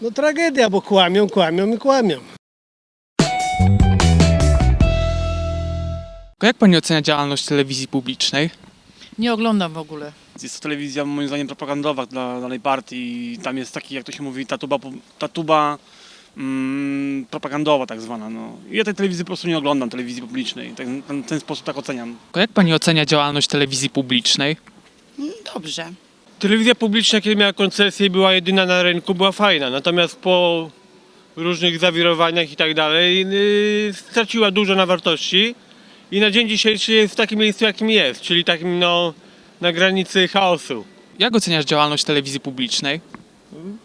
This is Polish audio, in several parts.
No tragedia, bo kłamią, kłamią i kłamią. Jak pani ocenia działalność telewizji publicznej? Nie oglądam w ogóle. Jest to telewizja moim zdaniem propagandowa dla danej partii i tam jest taki, jak to się mówi, tatuba, tatuba mm, propagandowa tak zwana. No. I ja tej telewizji po prostu nie oglądam, telewizji publicznej. Tak, ten, ten sposób tak oceniam. Jak pani ocenia działalność telewizji publicznej? Dobrze. Telewizja publiczna, kiedy miała koncesję i była jedyna na rynku, była fajna. Natomiast po różnych zawirowaniach i tak dalej yy, straciła dużo na wartości i na dzień dzisiejszy jest w takim miejscu, jakim jest, czyli takim no, na granicy chaosu. Jak oceniasz działalność telewizji publicznej?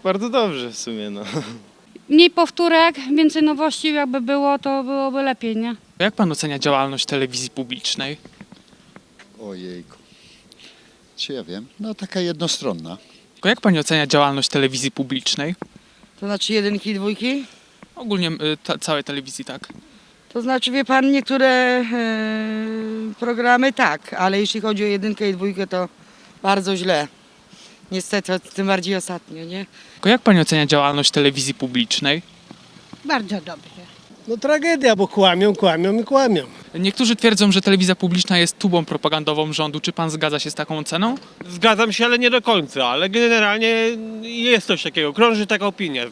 Bardzo dobrze w sumie, no. Mniej powtórek, więcej nowości jakby było, to byłoby lepiej, nie? Jak pan ocenia działalność telewizji publicznej? Ojejku. Czy ja wiem? No taka jednostronna. Jak pani ocenia działalność telewizji publicznej? To znaczy jedynki i dwójki? Ogólnie y, ta, całej telewizji, tak. To znaczy, wie pan, niektóre e, programy tak, ale jeśli chodzi o jedynkę i dwójkę, to bardzo źle. Niestety, tym bardziej ostatnio, nie? Jak pani ocenia działalność telewizji publicznej? Bardzo dobrze. No tragedia, bo kłamią, kłamią i kłamią. Niektórzy twierdzą, że telewizja publiczna jest tubą propagandową rządu. Czy pan zgadza się z taką oceną? Zgadzam się, ale nie do końca, ale generalnie jest coś takiego, krąży taka opinia.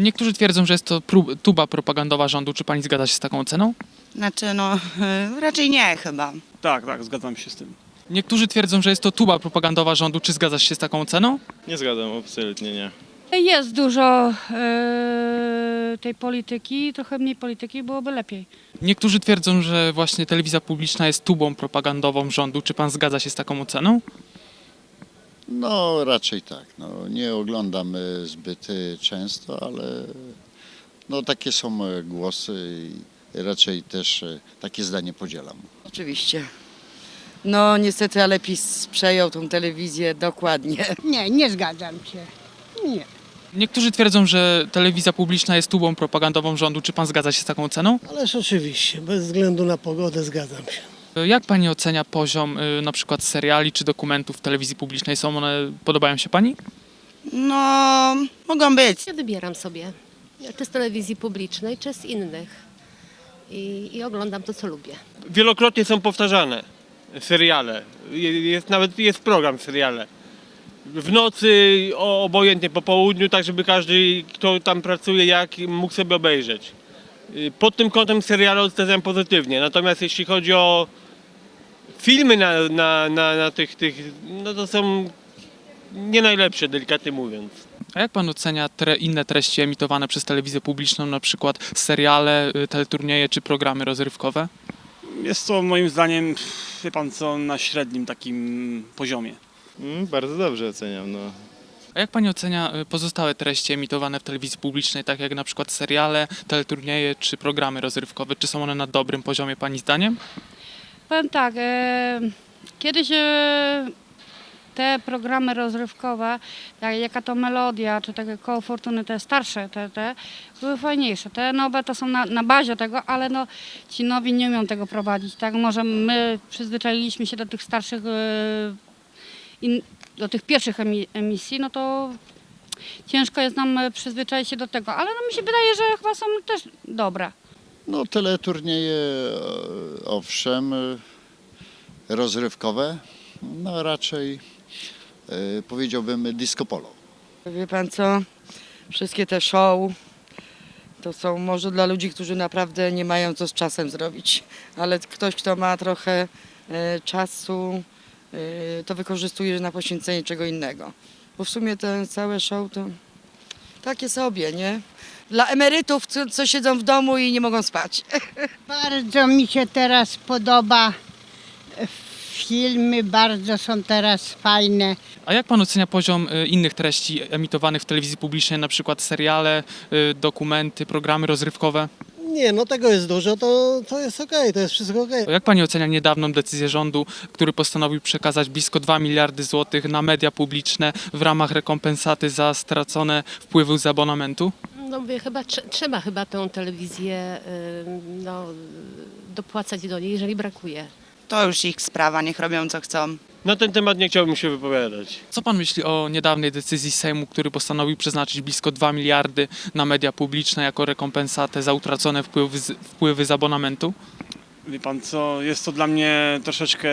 Niektórzy twierdzą, że jest to prób, tuba propagandowa rządu. Czy pani zgadza się z taką oceną? Znaczy, no, raczej nie chyba. Tak, tak, zgadzam się z tym. Niektórzy twierdzą, że jest to tuba propagandowa rządu. Czy zgadzasz się z taką oceną? Nie zgadzam, absolutnie nie. Jest dużo e, tej polityki, trochę mniej polityki byłoby lepiej. Niektórzy twierdzą, że właśnie telewizja publiczna jest tubą propagandową rządu. Czy pan zgadza się z taką oceną? No raczej tak. No, nie oglądam e, zbyt e, często, ale no takie są e, głosy i raczej też e, takie zdanie podzielam. Oczywiście. No niestety, ale PiS przejął tą telewizję dokładnie. Nie, nie zgadzam się. Nie. Niektórzy twierdzą, że telewizja publiczna jest tubą propagandową rządu. Czy pan zgadza się z taką oceną? Ależ oczywiście, bez względu na pogodę zgadzam się. Jak pani ocenia poziom y, na przykład seriali czy dokumentów w telewizji publicznej? Są one, podobają się pani? No, mogą być. Ja wybieram sobie, czy z telewizji publicznej, czy z innych. I, I oglądam to, co lubię. Wielokrotnie są powtarzane seriale. Je- Jest nawet jest program seriale. W nocy, o, obojętnie po południu, tak żeby każdy, kto tam pracuje, jak mógł sobie obejrzeć. Y, Pod tym kątem seriale oceniam pozytywnie. Natomiast jeśli chodzi o filmy na, na, na, na tych, tych, no to są nie najlepsze, delikatnie mówiąc. A jak pan ocenia tre, inne treści emitowane przez telewizję publiczną, na przykład seriale, y, teleturnieje czy programy rozrywkowe? Jest to moim zdaniem, wie pan co, na średnim takim poziomie. Mm, bardzo dobrze oceniam, no. A jak pani ocenia y, pozostałe treści emitowane w telewizji publicznej, tak jak na przykład seriale, teleturnieje czy programy rozrywkowe? Czy są one na dobrym poziomie pani zdaniem? Powiem tak, e, kiedyś e, te programy rozrywkowe, tak, jaka to melodia, czy takie koło fortuny, te starsze, te, te były fajniejsze. Te nowe to są na, na bazie tego, ale no, ci nowi nie umieją tego prowadzić. Tak, może my przyzwyczailiśmy się do tych starszych, e, in, do tych pierwszych emi, emisji, no to ciężko jest nam e, przyzwyczaić się do tego, ale no mi się wydaje, że chyba są też dobre. No teleturnieje e, owszem, e, rozrywkowe, no raczej powiedziałbym disco polo. Wie pan co? Wszystkie te show to są może dla ludzi, którzy naprawdę nie mają co z czasem zrobić, ale ktoś, kto ma trochę czasu, to wykorzystuje na poświęcenie czego innego. Bo w sumie te całe show to takie sobie, nie? Dla emerytów, co, co siedzą w domu i nie mogą spać. Bardzo mi się teraz podoba. Filmy bardzo są teraz fajne. A jak pan ocenia poziom y, innych treści emitowanych w telewizji publicznej, na przykład seriale, y, dokumenty, programy rozrywkowe? Nie, no tego jest dużo, to, to jest okej, to jest wszystko okej. Jak pani ocenia niedawną decyzję rządu, który postanowił przekazać blisko 2 miliardy złotych na media publiczne w ramach rekompensaty za stracone wpływy z abonamentu? No mówię, chyba trze- trzeba chyba tę telewizję no, dopłacać do niej, jeżeli brakuje. To już ich sprawa, niech robią co chcą. Na ten temat nie chciałbym się wypowiadać. Co pan myśli o niedawnej decyzji Sejmu, który postanowił przeznaczyć blisko 2 miliardy na media publiczne jako rekompensatę za utracone wpływy z, wpływy z abonamentu? Wie pan co, jest to dla mnie troszeczkę,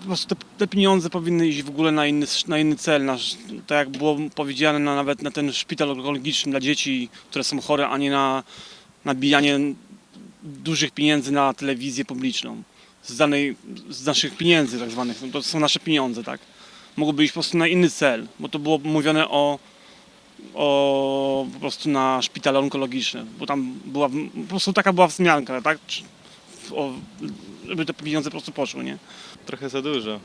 po prostu te, te pieniądze powinny iść w ogóle na inny, na inny cel, na, tak jak było powiedziane, na, nawet na ten szpital onkologiczny dla dzieci, które są chore, a nie na nabijanie dużych pieniędzy na telewizję publiczną. Z, danej, z naszych pieniędzy tak zwanych, no to są nasze pieniądze, tak. Mogłoby iść po prostu na inny cel, bo to było mówione o, o po prostu na szpitale onkologiczne, bo tam była, po prostu taka była wzmianka, tak, o, żeby te pieniądze po prostu poszły, nie? Trochę za dużo,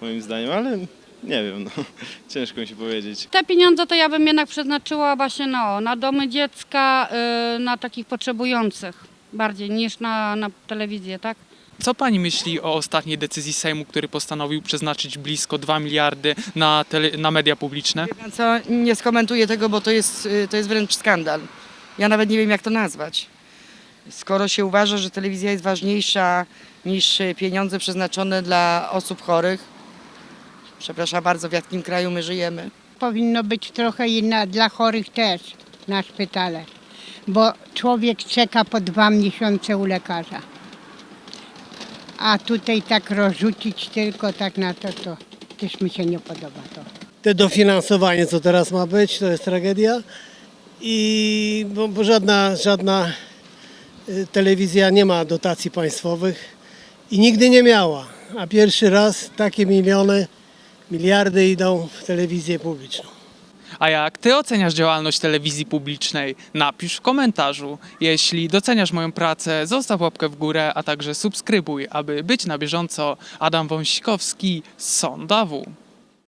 moim zdaniem, ale nie wiem, no. Ciężko mi się powiedzieć. Te pieniądze to ja bym jednak przeznaczyła właśnie no, na domy dziecka, y, na takich potrzebujących bardziej niż na, na telewizję, tak? Co pani myśli o ostatniej decyzji Sejmu, który postanowił przeznaczyć blisko 2 miliardy na, tele, na media publiczne? Wie pan co, nie skomentuję tego, bo to jest, y, to jest wręcz skandal. Ja nawet nie wiem, jak to nazwać. Skoro się uważa, że telewizja jest ważniejsza niż y, pieniądze przeznaczone dla osób chorych, przepraszam bardzo, w jakim kraju my żyjemy. Powinno być trochę inna dla chorych też na szpitale, bo człowiek czeka po dwa miesiące u lekarza. A tutaj tak rozrzucić tylko tak na to, to też mi się nie podoba to. te dofinansowanie, co teraz ma być, to jest tragedia. I bo, bo żadna, żadna y, telewizja nie ma dotacji państwowych i nigdy nie miała. A pierwszy raz takie miliony, miliardy idą w telewizję publiczną. A jak ty oceniasz działalność telewizji publicznej? Napisz w komentarzu. Jeśli doceniasz moją pracę, zostaw łapkę w górę, a także subskrybuj, aby być na bieżąco. Adam Wąsikowski, Sondawu.